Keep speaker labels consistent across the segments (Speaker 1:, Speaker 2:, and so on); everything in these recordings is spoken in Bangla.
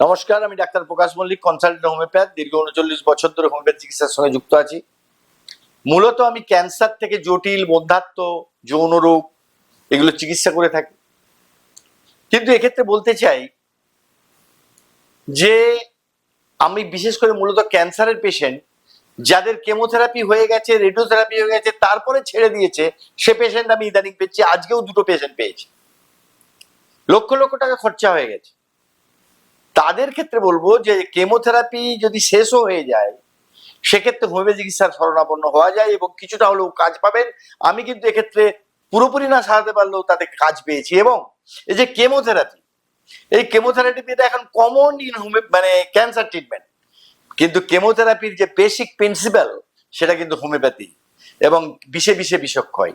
Speaker 1: নমস্কার, আমি doctor Prakash Mallick, consultant homeopath, দীর্ঘ উনচল্লিশ বছর ধরে হোমিওপ্যাথ চিকিৎসার সঙ্গে যুক্ত আছি। মূলত আমি ক্যান্সার থেকে জটিল মধ্যাত্ম যৌন রোগ এগুলো চিকিৎসা করে থাকি। কিন্তু এক্ষেত্রে বলতে চাই যে, আমি বিশেষ করে মূলত ক্যান্সারের পেশেন্ট যাদের কেমোথেরাপি হয়ে গেছে রেডিওথেরাপি হয়ে গেছে, তারপরে ছেড়ে দিয়েছে, সে পেশেন্ট আমি ইদানিং পেয়েছি, আজকেও দুটো পেশেন্ট পেয়েছি। লক্ষ লক্ষ টাকা খরচা হয়ে গেছে। তাদের ক্ষেত্রে বলব যে কেমোথেরাপি যদি শেষও হয়ে যায়, সেক্ষেত্রে হোমিওপ্যাথি চিকিৎসার শরণাপন্ন হওয়া যায় এবং কিছুটা হলেও কাজ পাবেন। আমি কিন্তু এক্ষেত্রে পুরোপুরি না সারাতে পারলেও তাতে কাজ পেয়েছি এবং এই যে কেমোথেরাপি, এই কেমোথেরাপি এখন কমন ইন হোমে মানে ক্যান্সার ট্রিটমেন্ট কিন্তু কেমোথেরাপির যে বেসিক প্রিন্সিপাল সেটা কিন্তু হোমিওপ্যাথি এবং বিষে বিষে বিষক্ষয়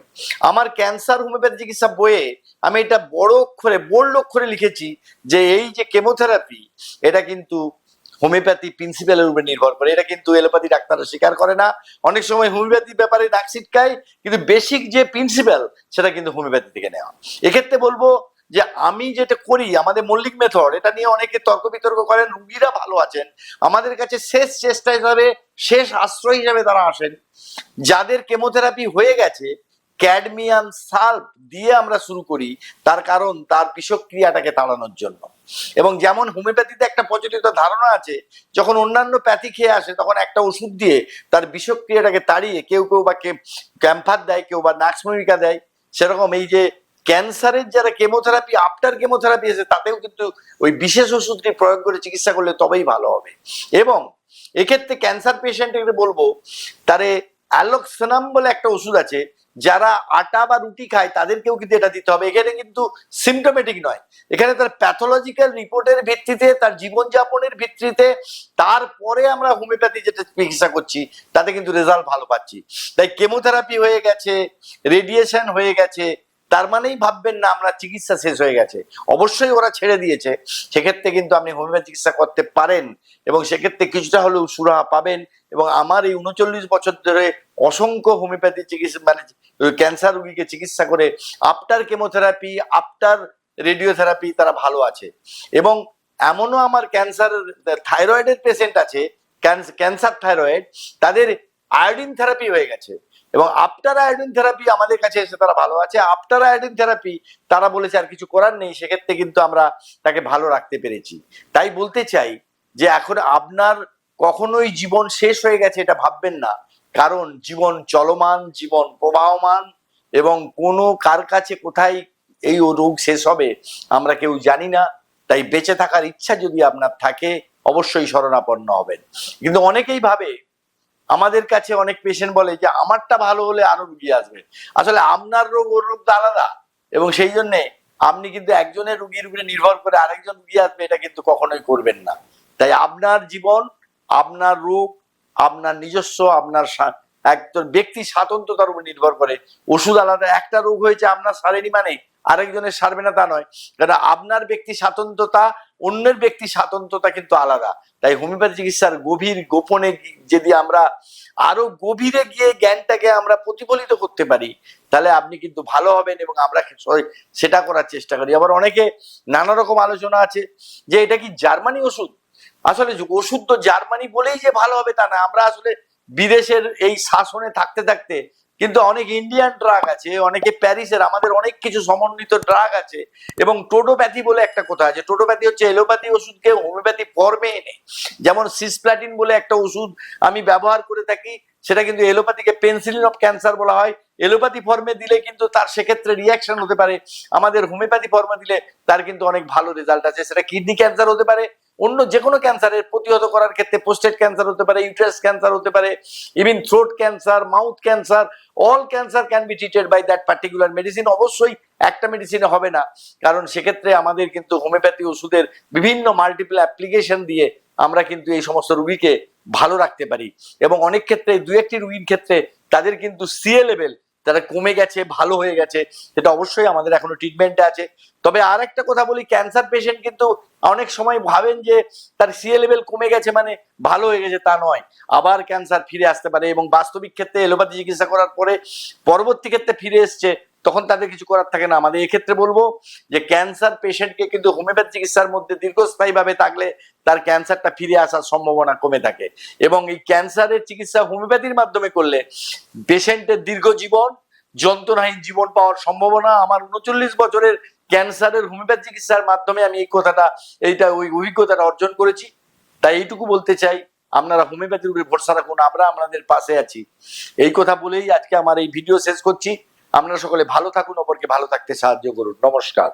Speaker 1: আমার ক্যান্সার হোমিওপ্যাথি চিকিৎসা বইয়ে আমি এটা বড় অক্ষরে বোল্ড অক্ষরে লিখেছি যে এই যে কেমোথেরাপি এটা কিন্তু হোমিওপ্যাথি প্রিন্সিপালের উপরে নির্ভর করে। এটা কিন্তু এলোপ্যাথি ডাক্তাররা স্বীকার করে না। অনেক সময় হোমিওপ্যাথি ব্যাপারে ডাক ছিটকায়, কিন্তু বেসিক যে প্রিন্সিপাল সেটা কিন্তু হোমিওপ্যাথি থেকে নেওয়া। এক্ষেত্রে বলব যে আমি যেটা করি, আমাদের মল্লিক মেথড এটা নিয়ে অনেকে তর্ক বিতর্ক করেন, রুগীরা ভালো আছেন। আমাদের কাছে শেষ চেষ্টা হিসাবে, শেষ আশ্রয় হিসাবে তারা আসেন। যাদের কেমোথেরাপি হয়ে গেছে ক্যাডমিয়াম সাল্প দিয়ে আমরা শুরু করি, তার কারণ তার বিষক্রিয়াটাকে তাড়ানোর জন্য। এবং যেমন হোমিওপ্যাথিতে একটা প্রচলিত ধারণা আছে, যখন অন্যান্য প্যাথি খেয়ে আসে, তখন একটা ওষুধ দিয়ে তার বিষক্রিয়াটাকে তাড়িয়ে কেউ কেউ বা ক্যাম্পার দেয়, কেউ বা নাক্সমমিকা দেয়। সেরকম এই যে ক্যান্সারের যারা কেমোথেরাপি আফটার কেমোথেরাপি আছে, তাতেও কিন্তু ওই বিশেষ ওষুধটি প্রয়োগ করে চিকিৎসা করলে তবেই ভালো হবে। এবং এক্ষেত্রে ক্যান্সার পেশেন্টকে বলব, তারে অ্যালোক্সনাম বলে একটা ওষুধ আছে, যারা আটা বা রুটি খায়, তাদেরকেও কিন্তু এটা দিতে হবে। এখানে কিন্তু সিমটোমেটিক নয়। এখানে তার প্যাথোলজিক্যাল রিপোর্টের ভিত্তিতে, তার জীবনযাপনের ভিত্তিতে, তারপরে আমরা হোমিওপ্যাথি যেটা চিকিৎসা করছি, তাতে কিন্তু রেজাল্ট ভালো পাচ্ছি। তাই কেমোথেরাপি হয়ে গেছে রেডিয়েশন হয়ে গেছে তার মানেই ভাববেন না আমরা চিকিৎসা শেষ হয়ে গেছে। অবশ্যই ওরা ছেড়ে দিয়েছে। সেক্ষেত্রে কিন্তু আপনি হোমিওপ্যাথি চিকিৎসা করতে পারেন এবং সেক্ষেত্রে কিছুটা হলেও সুরাহা পাবেন এবং আমার এই উনচল্লিশ বছর ধরে অসংখ্য হোমিওপ্যাথি চিকিৎসা মানে ক্যান্সার রোগীকে চিকিৎসা করে আফটার কেমোথেরাপি, আফটার রেডিওথেরাপি তারা ভালো আছে। এবং এমনও আমার ক্যান্সার, থাইরয়েডের পেশেন্ট আছে ক্যান্সার থাইরয়েড, তাদের আয়োডিন থেরাপি হয়ে গেছে। এবং আফটার আয়োডিন থেরাপি আমাদের কাছে এসে তারা ভালো আছে। আফটার আয়োডিন থেরাপি তারা বলেছে আর কিছু করার নেই, সেক্ষেত্রে কিন্তু আমরা তাকে ভালো রাখতে পেরেছি। তাই বলতে চাই যে এখন আপনার কখনোই জীবন শেষ হয়ে গেছে এটা ভাববেন না। কারণ জীবন চলমান, জীবন প্রবাহমান এবং কোনো কার কাছে কোথায় এই রোগ শেষ হবে আমরা কেউ জানি না। তাই বেঁচে থাকার ইচ্ছা যদি আপনার থাকে, অবশ্যই শরণাপন্ন হবেন। কিন্তু অনেকেই ভাবে আমাদের কাছে অনেক পেশেন্ট বলে যে, আমারটা ভালো হলে আরও রুগী আসবে। আসলে আপনার রোগ, ওর রোগ তো আলাদা। এবং সেই জন্যে আপনি কিন্তু একজনের রুগীর উপরে নির্ভর করে আরেকজন রুগী আসবে, এটা কিন্তু কখনোই করবেন না। তাই আপনার জীবন, আপনার রোগ, আপনার নিজস্ব, আপনার একজন ব্যক্তি স্বাতন্ত্রতার উপর নির্ভর করে। ওষুধ আলাদা, একটা রোগ হয়েছে আপনার সারেনি মানে আরেকজনের সারবে না তা নয়। কারণ আপনার ব্যক্তি স্বাতন্ত্রতা অন্যের ব্যক্তি স্বাতন্ত্রতা কিন্তু আলাদা। তাই হোমিওপ্যাথি চিকিৎসার গভীর গোপনে যদি আমরা আরও গভীরে গিয়ে জ্ঞানটাকে আমরা প্রতিফলিত করতে পারি, তাহলে আপনি কিন্তু ভালো হবেন এবং আমরা সেটা করার চেষ্টা করি। আবার অনেকে নানা রকম আলোচনা আছে যে এটা কি জার্মানি ওষুধ? আসলে ওষুধ তো জার্মানি বলেই যে ভালো হবে তা না। আমরা আসলে বিদেশের এই শাসনে থাকতে থাকতে কিন্তু অনেক ইন্ডিয়ান ড্রাগ আছে, অনেকে প্যারিসের আমাদের অনেক কিছু সমন্বিত ড্রাগ আছে। এবং টোটোপ্যাথি বলে একটা কথা আছে, টোটোপ্যাথি হচ্ছে এলোপ্যাথি ওষুধকে হোমিওপ্যাথি ফর্মে এনে, যেমন সিসপ্লাটিন বলে একটা ওষুধ আমি ব্যবহার করে থাকি, সেটা কিন্তু এলোপ্যাথিকে পেন্সিলিন অফ ক্যান্সার বলা হয়। এলোপ্যাথি ফর্মে দিলে কিন্তু তার সেক্ষেত্রে রিয়াকশন হতে পারে। আমাদের হোমিওপ্যাথি ফর্মে দিলে তার কিন্তু অনেক ভালো রেজাল্ট আছে। সেটা কিডনি ক্যান্সার হতে পারে অন্য যে কোনো ক্যান্সারের প্রতিহত করার ক্ষেত্রে পোস্টেড ক্যান্সার হতে পারে ইউট্রাস ক্যান্সার হতে পারে even throat cancer mouth cancer all cancer can be treated by that particular medicine অবশ্যই একটা মেডিসিনে হবে না, কারণ সেক্ষেত্রে আমাদের কিন্তু হোমিওপ্যাথি ওষুধের বিভিন্ন মাল্টিপল অ্যাপ্লিকেশন দিয়ে আমরা কিন্তু এই সমস্ত রুগীকে ভালো রাখতে পারি। এবং অনেক ক্ষেত্রে দু একটি রুগীর ক্ষেত্রে তাদের কিন্তু সিএ লেভেল তারা কমে গেছে, ভালো হয়ে গেছে, সেটা অবশ্যই আমাদের এখনও ট্রিটমেন্টে আছে। তবে আর একটা কথা বলি ক্যান্সার পেশেন্ট কিন্তু অনেক সময় ভাবেন যে তার সিএ লেভেল কমে গেছে মানে ভালো হয়ে গেছে তা নয়। আবার ক্যান্সার ফিরে আসতে পারে এবং বাস্তবিক ক্ষেত্রে এলোপ্যাথি চিকিৎসা করার পরে পরবর্তী ক্ষেত্রে ফিরে এসছে। তখন তাদের কিছু করার থাকে না। আমাদের এক্ষেত্রে বলব যে ক্যান্সার পেশেন্টকে কিন্তু হোমিওপ্যাথি চিকিৎসার মধ্যে দীর্ঘস্থায়ী ভাবে থাকলে তার ক্যান্সারটা ফিরে আসার সম্ভাবনা কমে থাকে। এবং এই ক্যান্সারের চিকিৎসা হোমিওপ্যাথির মাধ্যমে করলে পেশেন্টের দীর্ঘ জীবন, যন্ত্রণাহীন জীবন পাওয়ার সম্ভাবনা, আমার উনচল্লিশ বছরের ক্যান্সারের হোমিওপ্যাথি চিকিৎসার মাধ্যমে আমি এই কথাটা, এইটা ওই অভিজ্ঞতাটা অর্জন করেছি। তাই এইটুকু বলতে চাই, আপনারা হোমিওপ্যাথির উপরে ভরসা রাখুন, আমরা আপনাদের পাশে আছি। এই কথা বলেই আজকে আমার এই ভিডিও শেষ করছি। আপনারা সকলে ভালো থাকুন অপরকে ভালো থাকতে সাহায্য করুন। নমস্কার।